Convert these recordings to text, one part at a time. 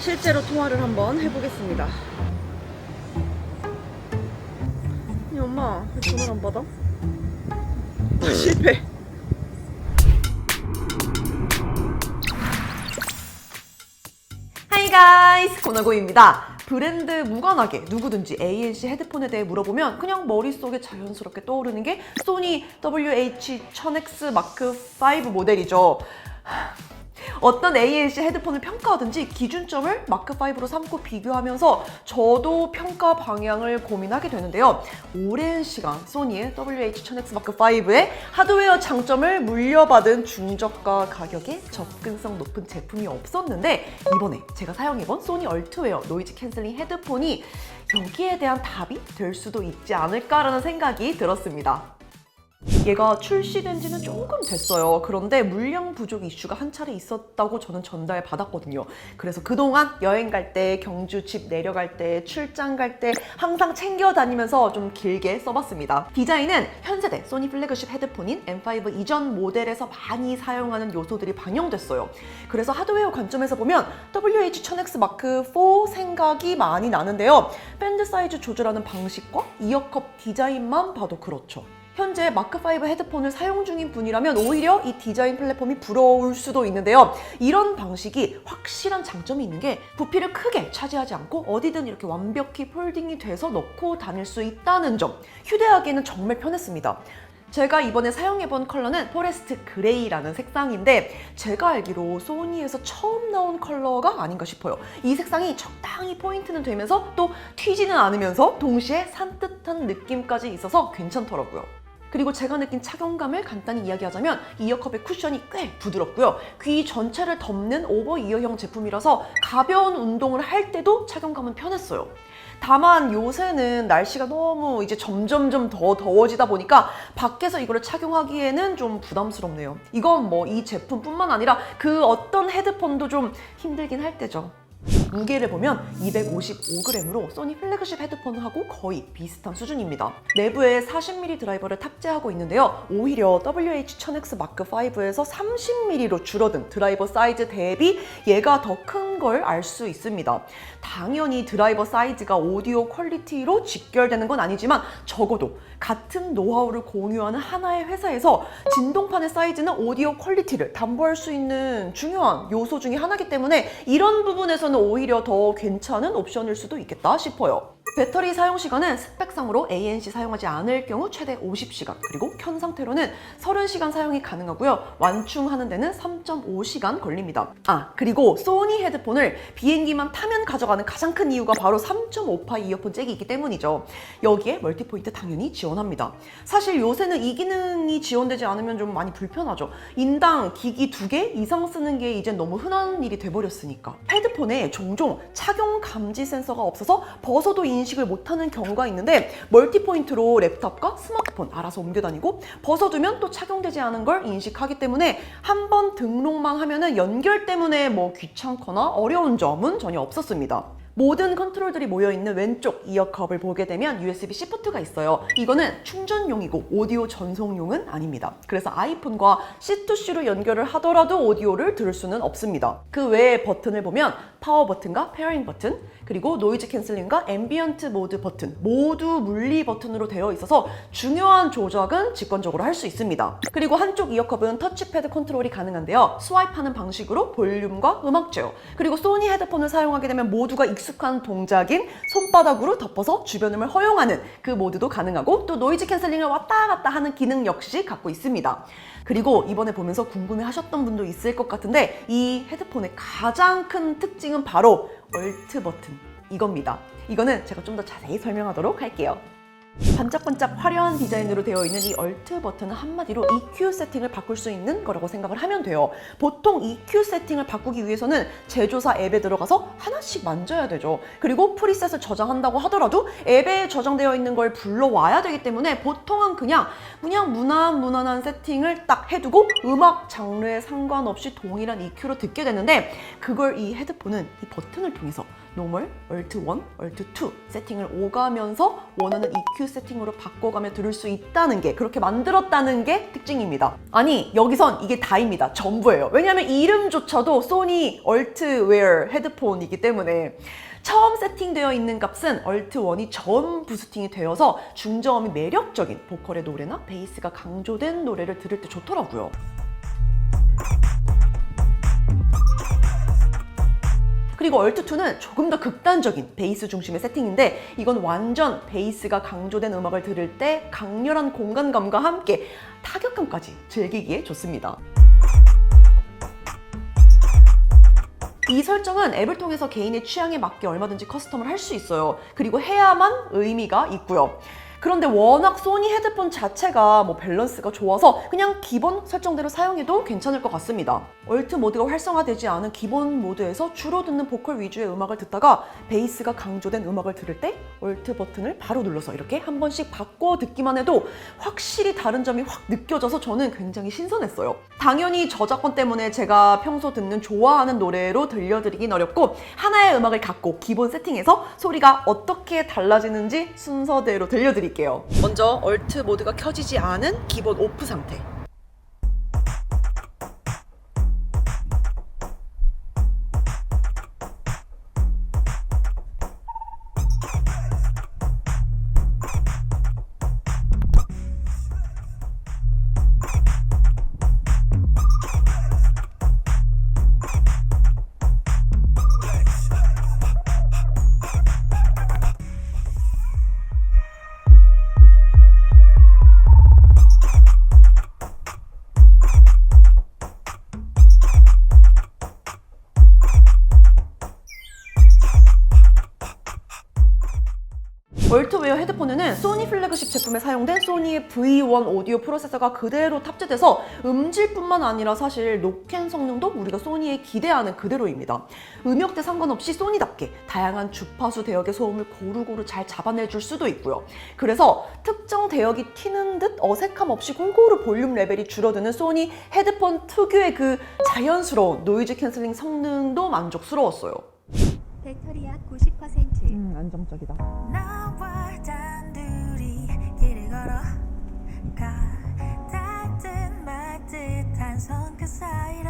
실제로 통화를 한번 해보겠습니다. 이 엄마 왜 전화를 안 받아? 아, 실패. 하이 가이스 고나고입니다. 브랜드 무관하게 누구든지 ANC 헤드폰에 대해 물어보면 그냥 머릿속에 자연스럽게 떠오르는 게 소니 WH-1000X 마크 5 모델이죠. 어떤 ANC 헤드폰을 평가하든지 기준점을 마크5로 삼고 비교하면서 저도 평가 방향을 고민하게 되는데요. 오랜 시간 소니의 WH-1000X 마크5의 하드웨어 장점을 물려받은 중저가 가격에 접근성 높은 제품이 없었는데 이번에 제가 사용해본 소니 얼트웨어 노이즈 캔슬링 헤드폰이 여기에 대한 답이 될 수도 있지 않을까라는 생각이 들었습니다. 얘가 출시된 지는 조금 됐어요. 그런데 물량 부족 이슈가 한 차례 있었다고 저는 전달 받았거든요. 그래서 그동안 여행 갈 때, 경주 집 내려갈 때, 출장 갈 때 항상 챙겨 다니면서 좀 길게 써봤습니다. 디자인은 현세대 소니 플래그십 헤드폰인 M5 이전 모델에서 많이 사용하는 요소들이 반영됐어요. 그래서 하드웨어 관점에서 보면 WH-1000X 마크 4 생각이 많이 나는데요. 밴드 사이즈 조절하는 방식과 이어컵 디자인만 봐도 그렇죠. 현재 마크5 헤드폰을 사용 중인 분이라면 오히려 이 디자인 플랫폼이 부러울 수도 있는데요. 이런 방식이 확실한 장점이 있는 게 부피를 크게 차지하지 않고 어디든 이렇게 완벽히 폴딩이 돼서 넣고 다닐 수 있다는 점. 휴대하기에는 정말 편했습니다. 제가 이번에 사용해본 컬러는 포레스트 그레이라는 색상인데 제가 알기로 소니에서 처음 나온 컬러가 아닌가 싶어요. 이 색상이 적당히 포인트는 되면서 또 튀지는 않으면서 동시에 산뜻한 느낌까지 있어서 괜찮더라고요. 그리고 제가 느낀 착용감을 간단히 이야기하자면 이어컵의 쿠션이 꽤 부드럽고요. 귀 전체를 덮는 오버 이어형 제품이라서 가벼운 운동을 할 때도 착용감은 편했어요. 다만 요새는 날씨가 너무 이제 점점점 더 더워지다 보니까 밖에서 이거를 착용하기에는 좀 부담스럽네요. 이건 뭐 이 제품뿐만 아니라 그 어떤 헤드폰도 좀 힘들긴 할 때죠. 무게를 보면 255g으로 소니 플래그십 헤드폰하고 거의 비슷한 수준입니다. 내부에 40mm 드라이버를 탑재하고 있는데요. 오히려 WH-1000X 마크 5에서 30mm로 줄어든 드라이버 사이즈 대비 얘가 더큰 걸 알 수 있습니다. 당연히 드라이버 사이즈가 오디오 퀄리티로 직결되는 건 아니지만 적어도 같은 노하우를 공유하는 하나의 회사에서 진동판의 사이즈는 오디오 퀄리티를 담보할 수 있는 중요한 요소 중에 하나이기 때문에 이런 부분에서는 오히려 더 괜찮은 옵션일 수도 있겠다 싶어요. 배터리 사용 시간은 스펙상으로 ANC 사용하지 않을 경우 최대 50시간, 그리고 켠 상태로는 30시간 사용이 가능하고요. 완충하는 데는 3.5시간 걸립니다. 아, 그리고 소니 헤드폰 을 비행기만 타면 가져가는 가장 큰 이유가 바로 3.5파 이어폰 잭이 있기 때문이죠. 여기에 멀티포인트 당연히 지원합니다. 사실 요새는 이 기능이 지원되지 않으면 좀 많이 불편하죠. 인당 기기 두 개 이상 쓰는 게 이젠 너무 흔한 일이 돼버렸으니까. 헤드폰에 종종 착용 감지 센서가 없어서 벗어도 인식을 못하는 경우가 있는데 멀티포인트로 랩탑과 스마트폰 알아서 옮겨 다니고 벗어두면 또 착용되지 않은 걸 인식하기 때문에 한 번 등록만 하면은 연결 때문에 뭐 귀찮거나 어려운 점은 전혀 없었습니다. 모든 컨트롤들이 모여있는 왼쪽 이어컵을 보게 되면 USB-C 포트가 있어요. 이거는 충전용이고 오디오 전송용은 아닙니다. 그래서 아이폰과 C2C로 연결을 하더라도 오디오를 들을 수는 없습니다. 그 외에 버튼을 보면 파워 버튼과 페어링 버튼, 그리고 노이즈 캔슬링과 앰비언트 모드 버튼 모두 물리 버튼으로 되어 있어서 중요한 조작은 직관적으로 할 수 있습니다. 그리고 한쪽 이어컵은 터치패드 컨트롤이 가능한데요. 스와이프하는 방식으로 볼륨과 음악 제어, 그리고 소니 헤드폰을 사용하게 되면 모두가 익숙 한 동작인 손바닥으로 덮어서 주변음을 허용하는 그 모드도 가능하고 또 노이즈 캔슬링을 왔다 갔다 하는 기능 역시 갖고 있습니다. 그리고 이번에 보면서 궁금해 하셨던 분도 있을 것 같은데 이 헤드폰의 가장 큰 특징은 바로 얼트 버튼 이겁니다. 이거는 제가 좀 더 자세히 설명하도록 할게요. 반짝반짝 화려한 디자인으로 되어 있는 이 얼트 버튼은 한마디로 EQ 세팅을 바꿀 수 있는 거라고 생각을 하면 돼요. 보통 EQ 세팅을 바꾸기 위해서는 제조사 앱에 들어가서 하나씩 만져야 되죠. 그리고 프리셋을 저장한다고 하더라도 앱에 저장되어 있는 걸 불러와야 되기 때문에 보통은 그냥 그냥 무난 무난한 세팅을 딱 해두고 음악 장르에 상관없이 동일한 EQ로 듣게 되는데 그걸 이 헤드폰은 이 버튼을 통해서 노멀, 얼트 1, 얼트 2 세팅을 오가면서 원하는 EQ 세팅으로 바꿔가며 들을 수 있다는 게 그렇게 만들었다는 게 특징입니다. 아니 여기선 이게 다입니다. 전부예요. 왜냐하면 이름조차도 소니 얼트웨어 헤드폰이기 때문에 처음 세팅되어 있는 값은 얼트1이 전 부스팅이 되어서 중저음이 매력적인 보컬의 노래나 베이스가 강조된 노래를 들을 때 좋더라고요. 그리고 얼트2는 조금 더 극단적인 베이스 중심의 세팅인데 이건 완전 베이스가 강조된 음악을 들을 때 강렬한 공간감과 함께 타격감까지 즐기기에 좋습니다. 이 설정은 앱을 통해서 개인의 취향에 맞게 얼마든지 커스텀을 할 수 있어요. 그리고 해야만 의미가 있고요. 그런데 워낙 소니 헤드폰 자체가 뭐 밸런스가 좋아서 그냥 기본 설정대로 사용해도 괜찮을 것 같습니다. 얼트 모드가 활성화되지 않은 기본 모드에서 주로 듣는 보컬 위주의 음악을 듣다가 베이스가 강조된 음악을 들을 때 얼트 버튼을 바로 눌러서 이렇게 한 번씩 바꿔 듣기만 해도 확실히 다른 점이 확 느껴져서 저는 굉장히 신선했어요. 당연히 저작권 때문에 제가 평소 듣는 좋아하는 노래로 들려드리긴 어렵고 하나의 음악을 갖고 기본 세팅에서 소리가 어떻게 달라지는지 순서대로 들려드 릴게요. 먼저 얼트 모드가 켜지지 않은 기본 오프 상태. 얼트웨어 헤드폰에는 소니 플래그십 제품에 사용된 소니의 V1 오디오 프로세서가 그대로 탑재돼서 음질뿐만 아니라 사실 노캔 성능도 우리가 소니에 기대하는 그대로입니다. 음역대 상관없이 소니답게 다양한 주파수 대역의 소음을 고루고루 잘 잡아내줄 수도 있고요. 그래서 특정 대역이 튀는 듯 어색함 없이 골고루 볼륨 레벨이 줄어드는 소니 헤드폰 특유의 그 자연스러운 노이즈 캔슬링 성능도 만족스러웠어요. 배터리 약 90%. 음, 안정적이다. 손끝 사이로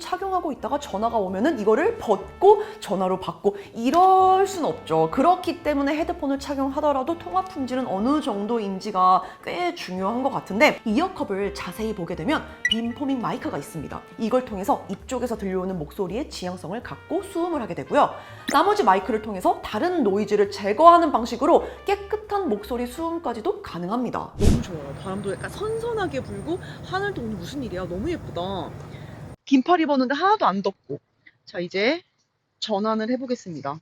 착용하고 있다가 전화가 오면은 이거를 벗고 전화로 받고 이럴 순 없죠. 그렇기 때문에 헤드폰을 착용하더라도 통화 품질은 어느 정도인지가 꽤 중요한 것 같은데 이어컵을 자세히 보게 되면 빔 포밍 마이크가 있습니다. 이걸 통해서 이쪽에서 들려오는 목소리의 지향성을 갖고 수음을 하게 되고요. 나머지 마이크를 통해서 다른 노이즈를 제거하는 방식으로 깨끗한 목소리 수음까지도 가능합니다. 너무 좋아요. 바람도 약간 선선하게 불고 하늘도 오늘 무슨 일이야? 너무 예쁘다. 긴팔 입었는데 하나도 안 덥고. 자, 이제 전환을 해보겠습니다.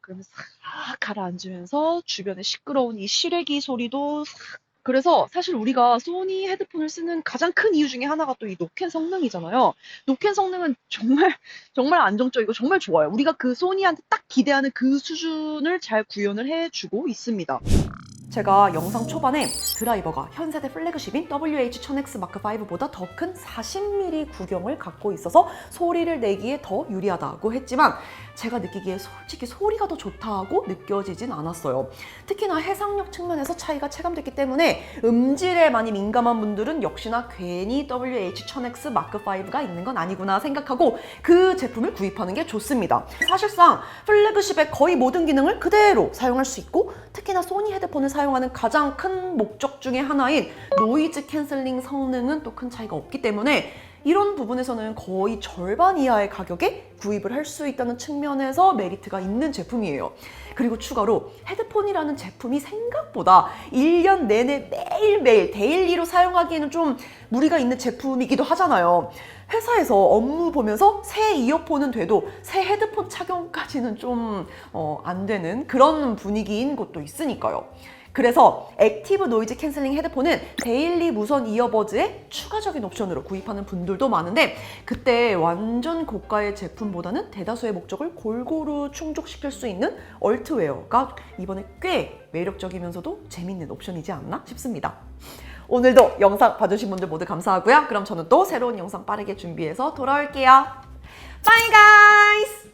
그러면 싹 가라앉으면서 주변에 시끄러운 이 시래기 소리도 싹. 그래서 사실 우리가 소니 헤드폰을 쓰는 가장 큰 이유 중에 하나가 또 이 노캔 성능이잖아요. 노캔 성능은 정말 정말 안정적이고 정말 좋아요. 우리가 그 소니한테 딱 기대하는 그 수준을 잘 구현을 해주고 있습니다. 제가 영상 초반에 드라이버가 현세대 플래그십인 WH-1000X 마크5보다 더 큰 40mm 구경을 갖고 있어서 소리를 내기에 더 유리하다고 했지만 제가 느끼기에 솔직히 소리가 더 좋다고 느껴지진 않았어요. 특히나 해상력 측면에서 차이가 체감됐기 때문에 음질에 많이 민감한 분들은 역시나 괜히 WH-1000X 마크5가 있는 건 아니구나 생각하고 그 제품을 구입하는 게 좋습니다. 사실상 플래그십의 거의 모든 기능을 그대로 사용할 수 있고 특히나 소니 헤드폰을 사용하는 가장 큰 목적 중에 하나인 노이즈 캔슬링 성능은 또 큰 차이가 없기 때문에 이런 부분에서는 거의 절반 이하의 가격에 구입을 할 수 있다는 측면에서 메리트가 있는 제품이에요. 그리고 추가로 헤드폰이라는 제품이 생각보다 1년 내내 매일매일 데일리로 사용하기에는 좀 무리가 있는 제품이기도 하잖아요. 회사에서 업무 보면서 새 이어폰은 돼도 새 헤드폰 착용까지는 좀 어, 안 되는 그런 분위기인 곳도 있으니까요. 그래서 액티브 노이즈 캔슬링 헤드폰은 데일리 무선 이어버즈의 추가적인 옵션으로 구입하는 분들도 많은데 그때 완전 고가의 제품보다는 대다수의 목적을 골고루 충족시킬 수 있는 얼트웨어가 이번에 꽤 매력적이면서도 재밌는 옵션이지 않나 싶습니다. 오늘도 영상 봐주신 분들 모두 감사하고요. 그럼 저는 또 새로운 영상 빠르게 준비해서 돌아올게요. 바이 가이스!